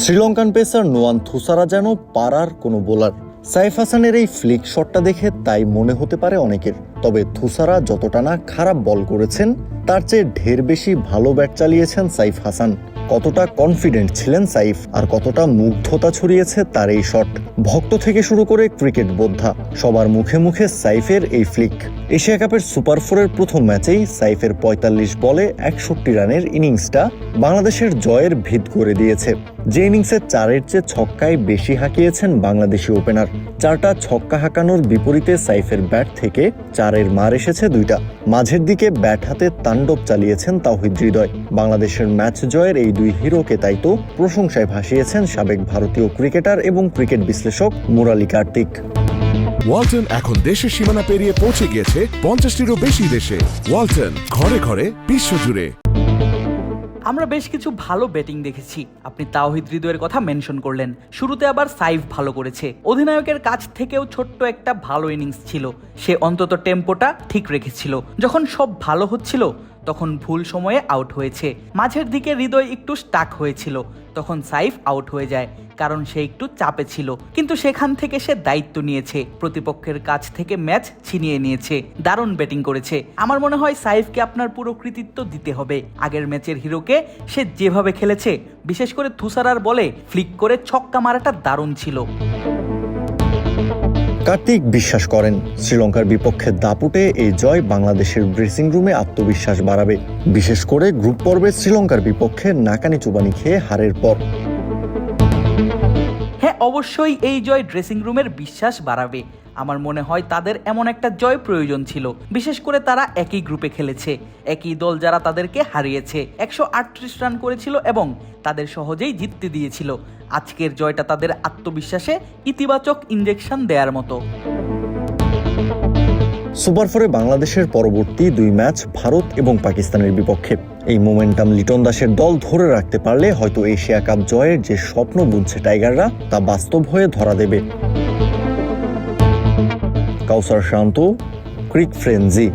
Sri Lankan pacer নোয়ান Thushara যেন পাড়ার কোনো বোলার। সাইফ হাসানের এই ফ্লিক শটটা দেখে তাই মনে হতে পারে অনেকের। তবে থুসারা যতটা না খারাপ বল করেছেন, তার চেয়ে ঢের বেশি ভালো ব্যাট চালিয়েছেন সাইফ হাসান। কতটা কনফিডেন্ট ছিলেন সাইফ, আর কতটা মুগ্ধতা ছড়িয়েছে তার এই শট ভক্ত থেকে শুরু করে ক্রিকেট বোদ্ধা, সবার মুখে মুখে সাইফের এই ফ্লিক এশিয়া কাপের সুপার ফোরের প্রথম ম্যাচেই সাইফের পঁয়তাল্লিশ বলে একষট্টি রানের ইনিংসটা বাংলাদেশের জয়ের ভিত করে দিয়েছে। যে ইনিংসে চারের চেয়ে ছক্কায় বেশি হাঁকিয়েছেন বাংলাদেশি ওপেনার। চারটা ছক্কা হাঁকানোর বিপরীতে সাইফের ব্যাট থেকে চারের মার এসেছে দুইটা। মাঝের দিকে ব্যাট হাতে তাণ্ডব চালিয়েছেন তাওহিদ হৃদয়। বাংলাদেশের ম্যাচ জয়ের এই দুই হিরোকে তাই তো প্রশংসায় ভাসিয়েছেন সাবেক ভারতীয় ক্রিকেটার এবং ক্রিকেট বিশ্লেষক মুরালি কার্তিক। ওয়ালটন এখন দেশের সীমানা পেরিয়ে পৌঁছে গিয়েছে পঞ্চাশটিরও বেশি দেশে। ওয়ালটন, ঘরে ঘরে, বিশ্বজুড়ে। আমরা বেশ কিছু ভালো ব্যাটিং দেখেছি। আপনি তাওহিদ হৃদয়ের কথা মেনশন করলেন। শুরুতে আবার সাইফ ভালো করেছে। অধিনায়কের কাছ থেকেও ছোট্ট একটা ভালো ইনিংস ছিল। সে অন্তত টেম্পোটা ঠিক রেখেছিল। যখন সব ভালো হচ্ছিল তখন ভুল সময়ে আউট হয়েছে। মাঝের দিকে হৃদয় একটু স্টাক হয়েছিল, তখন সাইফ আউট হয়ে যায়, কারণ সে একটু চাপে ছিল। কিন্তু সেখান থেকে সে দায়িত্ব নিয়েছে, প্রতিপক্ষের কাছ থেকে ম্যাচ ছিনিয়ে নিয়েছে, দারুণ ব্যাটিং করেছে। আমার মনে হয় সাইফকে আপনার পুরো কৃতিত্ব দিতে হবে। আগের ম্যাচের হিরোকে সে যেভাবে খেলেছে, বিশেষ করে থুসারার বলে ফ্লিক করে ছক্কা মারাটা দারুণ ছিল। কার্তিক বিশ্বাস করেন, শ্রীলঙ্কার বিপক্ষে দাপুটে এই জয় বাংলাদেশের ড্রেসিং রুমে আত্মবিশ্বাস বাড়াবে। বিশেষ করে গ্রুপ পর্বে শ্রীলঙ্কার বিপক্ষে নাকানি চুবানি খেয়ে হারের পর। অবশ্যই এই জয় ড্রেসিং রুমের বিশ্বাস বাড়াবে। আমার মনে হয় তাদের এমন একটা জয় প্রয়োজন ছিল। বিশেষ করে তারা একই গ্রুপে খেলেছে। একই দল যারা তাদেরকে হারিয়েছে। একশো আটত্রিশ রান করেছিল এবং তাদের সহজেই জিততে দিয়েছিল। আজকের জয়টা তাদের আত্মবিশ্বাসে ইতিবাচক ইঞ্জেকশন দেওয়ার মতো। সুপার ফোরে বাংলাদেশের পরবর্তী দুই ম্যাচ ভারত এবং পাকিস্তানের বিপক্ষে। এই মোমেন্টাম লিটন দাসের দল ধরে রাখতে পারলে হয়তো এশিয়া কাপ জয়ের যে স্বপ্ন বুনছে টাইগাররা, তা বাস্তব হয়ে ধরা দেবে। Kawsar Shanto, cric frenzy.